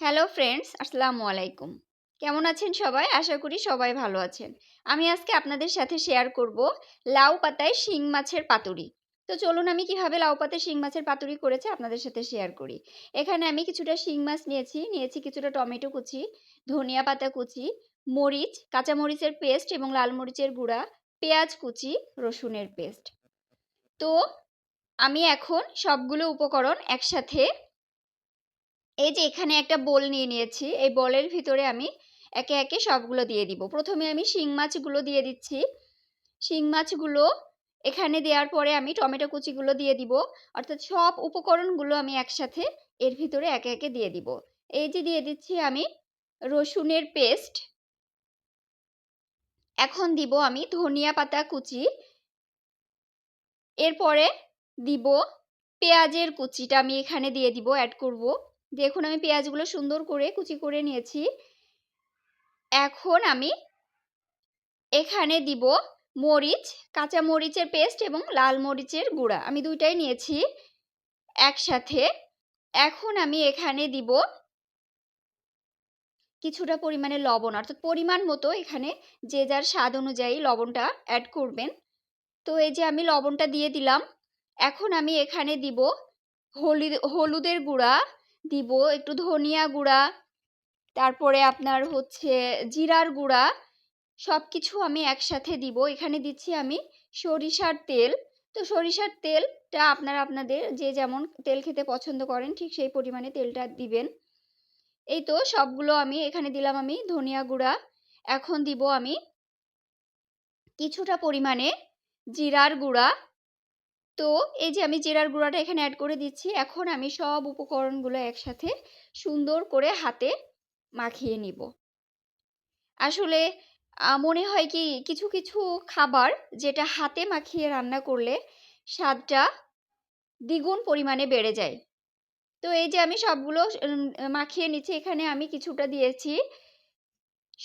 Hello friends, আসসালামু আলাইকুম। কেমন আছেন সবাই? আশা করি সবাই ভালো আছেন। আমি আজকে আপনাদের সাথে শেয়ার করব লাউ পাতায় শিং মাছের পাতুরি। তো চলুন আমি কীভাবে লাউ পাতায় শিং মাছের পাতুরি করেছে আপনাদের সাথে শেয়ার করি। এখানে আমি কিছুটা শিং মাছ নিয়েছি নিয়েছি কিছুটা টমেটো কুচি, ধনিয়া পাতা কুচি, মরিচ, কাঁচা মরিচের পেস্ট এবং লাল মরিচের গুঁড়া, পেঁয়াজ কুচি, রসুনের পেস্ট তো আমি এখন সবগুলো উপকরণ একসাথে এই যে এখানে একটা বোল নিয়ে নিয়েছি, এই বলের ভিতরে আমি একে একে সবগুলো দিয়ে দিব। প্রথমে আমি শিং মাছগুলো দিয়ে দিচ্ছি। শিং মাছগুলো এখানে দেওয়ার পরে আমি টমেটো কুচিগুলো দিয়ে দিব। অর্থাৎ সব উপকরণগুলো আমি একসাথে এর ভিতরে একে একে দিয়ে দিব। এই যে দিয়ে দিচ্ছি আমি রসুনের পেস্ট। এখন দিব আমি ধনিয়া পাতা কুচি। এরপরে দিব পেঁয়াজের কুচিটা আমি এখানে দিয়ে দিব অ্যাড করব। দেখুন, আমি পেঁয়াজগুলো সুন্দর করে কুচি করে নিয়েছি। এখন আমি এখানে দিব মরিচ, কাঁচা মরিচের পেস্ট এবং লাল মরিচের গুঁড়া। আমি দুইটাই নিয়েছি একসাথে। এখন আমি এখানে দিব কিছুটা পরিমাণে লবণ। অর্থাৎ পরিমাণ মতো এখানে যে যার স্বাদ অনুযায়ী লবণটা অ্যাড করবেন। তো এই যে আমি লবণটা দিয়ে দিলাম। এখন আমি এখানে দিব হলুদ হলুদের গুঁড়া। দিব, একটু ধনিয়া গুঁড়া, তারপরে আপনার হচ্ছে জিরার গুঁড়া সব কিছু আমি একসাথে দিব। এখানে দিচ্ছি আমি সরিষার তেল। তো সরিষার তেলটা আপনারা আপনাদের যে যেমন তেল খেতে পছন্দ করেন, ঠিক সেই পরিমাণে তেলটা দিবেন। এই তো সবগুলো আমি এখানে দিলাম আমি ধনিয়া গুঁড়া। এখন দিব আমি কিছুটা পরিমাণে জিরার গুঁড়া। তো এই যে আমি জিরার গুঁড়াটা এখানে অ্যাড করে দিচ্ছি, এখন আমি সব উপকরণগুলো একসাথে সুন্দর করে হাতে মাখিয়ে নিব। আসলে মনে হয় কি কিছু কিছু খাবার যেটা হাতে মাখিয়ে রান্না করলে স্বাদটা দ্বিগুণ পরিমাণে বেড়ে যায়। তো এই যে আমি সবগুলো মাখিয়ে নিচ্ছি, এখানে আমি কিছুটা দিয়েছি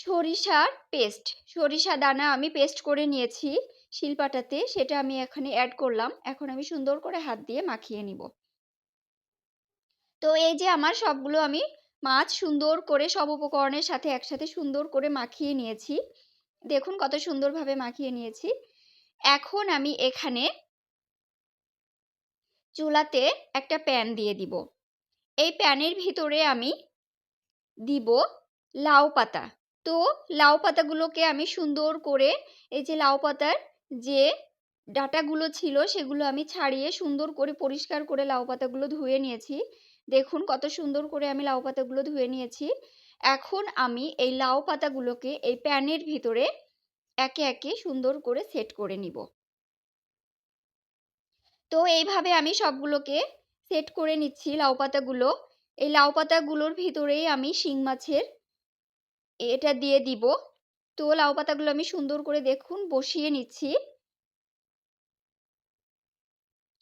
সরিষার পেস্ট সরিষা দানা আমি পেস্ট করে নিয়েছি। শিলপাটাতে সেটা আমি এখানে অ্যাড করলাম। এখন আমি সুন্দর করে হাত দিয়ে মাখিয়ে নিব। তো এই যে আমার সবগুলো আমি মাছ সুন্দর করে সব উপকরণের সাথে একসাথে সুন্দর করে মাখিয়ে নিয়েছি। দেখুন কত সুন্দরভাবে মাখিয়ে নিয়েছি। এখন আমি এখানে চুলাতে একটা প্যান দিয়ে দিব। এই প্যানের ভিতরে আমি দিব লাউ পাতা। তো লাউ পাতাগুলোকে আমি সুন্দর করে এই যে লাউ পাতার যে ডাটাগুলো ছিল সেগুলো আমি ছাড়িয়ে সুন্দর করে পরিষ্কার করে লাউ পাতাগুলো ধুয়ে নিয়েছি। দেখুন কত সুন্দর করে আমি লাউ পাতাগুলো ধুয়ে নিয়েছি। এখন আমি এই লাউ পাতাগুলোকে এই প্যানের ভিতরে একে একে সুন্দর করে সেট করে নিব। তো এইভাবে আমি সবগুলোকে সেট করে নিচ্ছি লাউ পাতাগুলো। এই লাউ পাতাগুলোর ভিতরেই আমি শিং মাছের এটা দিয়ে দিব। তো লাউ পাতাগুলো আমি সুন্দর করে দেখুন, বসিয়ে নিচ্ছি।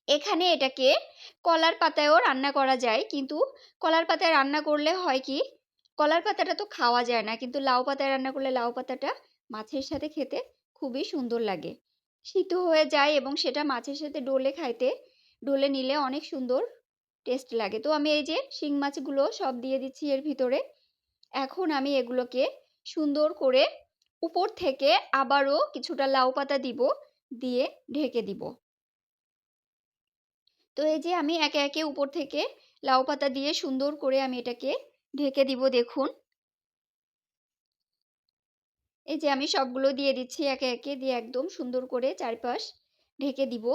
এখানে এটাকে কলার পাতায়ও রান্না করা যায়, কিন্তু কলার পাতায় রান্না করলে হয় কি, কলার পাতাটা তো খাওয়া যায় না, কিন্তু লাউ পাতায় রান্না করলে লাউ পাতাটা মাছের সাথে খেতে খুবই সুন্দর লাগে। সিদ্ধ হয়ে যায় এবং সেটা মাছের সাথে ডোলে খাইতে, ডোলে নিলে অনেক সুন্দর টেস্ট লাগে। তো আমি এই যে শিং মাছগুলো সব দিয়ে দিচ্ছি এর ভিতরে। এখন আমি এগুলোকে সুন্দর করে উপর থেকে আবারও কিছুটা লাউ পাতা দিব, দিয়ে ঢেকে দিব। তো এই যে আমি একে একে উপর থেকে লাউ পাতা দিয়ে সুন্দর করে আমি এটাকে ঢেকে দিব, দেখুন। এই যে আমি সবগুলো দিয়ে দিচ্ছি একে একে, দিয়ে একদম সুন্দর করে চারপাশ ঢেকে দিব।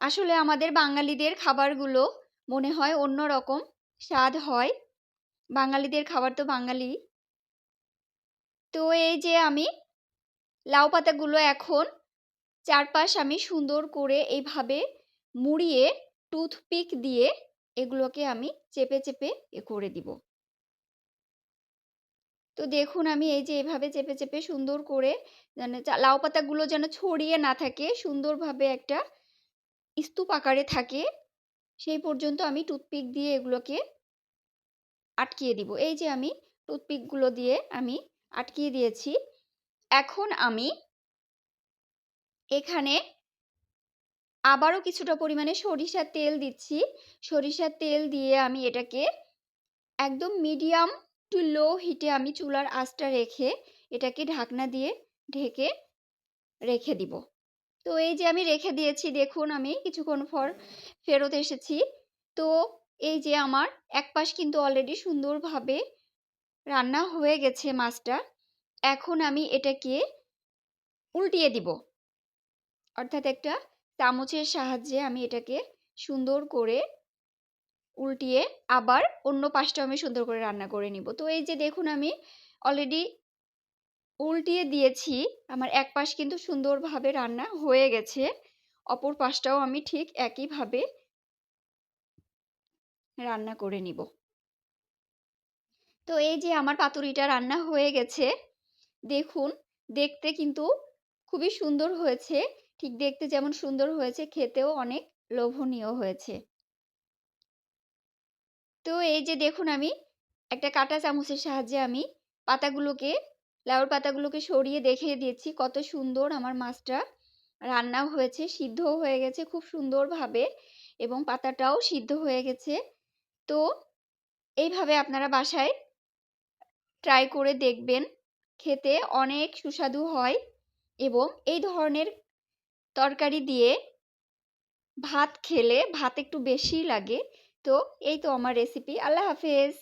আসলে আমাদের বাঙালিদের খাবারগুলো মনে হয় অন্য রকম স্বাদ হয়। বাঙালিদের খাবার তো বাঙালি। তো এই যে আমি, লাউ পাতাগুলো এখন চারপাশ আমি সুন্দর করে এইভাবে মুড়িয়ে, টুথপিক দিয়ে এগুলোকে আমি চেপে চেপে এ করে দিব। তো দেখুন আমি এই যে এভাবে চেপে চেপে সুন্দর করে যেন লাউ পাতাগুলো যেন ছড়িয়ে না থাকে, সুন্দরভাবে একটা স্তূপ আকারে থাকে, সেই পর্যন্ত আমি টুথপিক দিয়ে এগুলোকে আটকিয়ে দিব। এই যে আমি টুথপিকগুলো দিয়ে আমি আটকিয়ে দিয়েছি। এখন আমি এখানে আবারও কিছুটা পরিমাণে সরিষার তেল দিচ্ছি। সরিষার তেল দিয়ে আমি এটাকে একদম মিডিয়াম টু লো হিটে আমি চুলার আঁচটা রেখে এটাকে ঢাকনা দিয়ে ঢেকে রেখে দিব। তো এই যে আমি রেখে দিয়েছি, দেখুন আমি কিছুক্ষণ পর ফেরত এসেছি। তো এই যে আমার এক পাশ কিন্তু অলরেডি সুন্দরভাবে রান্না হয়ে গেছে মাছটা, এখন আমি এটাকে উল্টিয়ে দিব। অর্থাৎ একটা চামচের সাহায্যে আমি এটাকে সুন্দর করে উল্টিয়ে আবার অন্য পাশটা আমি সুন্দর করে রান্না করে নিব। তো এই যে দেখুন আমি অলরেডি উল্টিয়ে দিয়েছি, আমার এক পাশ কিন্তু সুন্দরভাবে রান্না হয়ে গেছে, অপর পাশটাও আমি ঠিক একইভাবে রান্না করে নিব। তো এই যে আমার পাতুরিটা রান্না হয়ে গেছে, দেখুন, দেখতে কিন্তু খুবই সুন্দর হয়েছে। ঠিক দেখতে যেমন সুন্দর হয়েছে, খেতেও অনেক লোভনীয় হয়েছে। তো এই যে দেখুন আমি, একটা কাঁটা চামচের সাহায্যে আমি পাতাগুলোকে, লাউর পাতাগুলোকে সরিয়ে দেখিয়ে দিয়েছি। কত সুন্দর আমার মাছটা রান্নাও হয়েছে, সিদ্ধও হয়ে গেছে খুব সুন্দরভাবে এবং পাতাটাও সিদ্ধ হয়ে গেছে। তো এইভাবে আপনারা বাসায় ট্রাই করে দেখবেন, খেতে অনেক সুস্বাদু হয় এবং এই ধরনের তরকারি দিয়ে ভাত খেলে ভাত একটু বেশি লাগে। তো এই তো আমার রেসিপি আল্লাহ হাফেজ।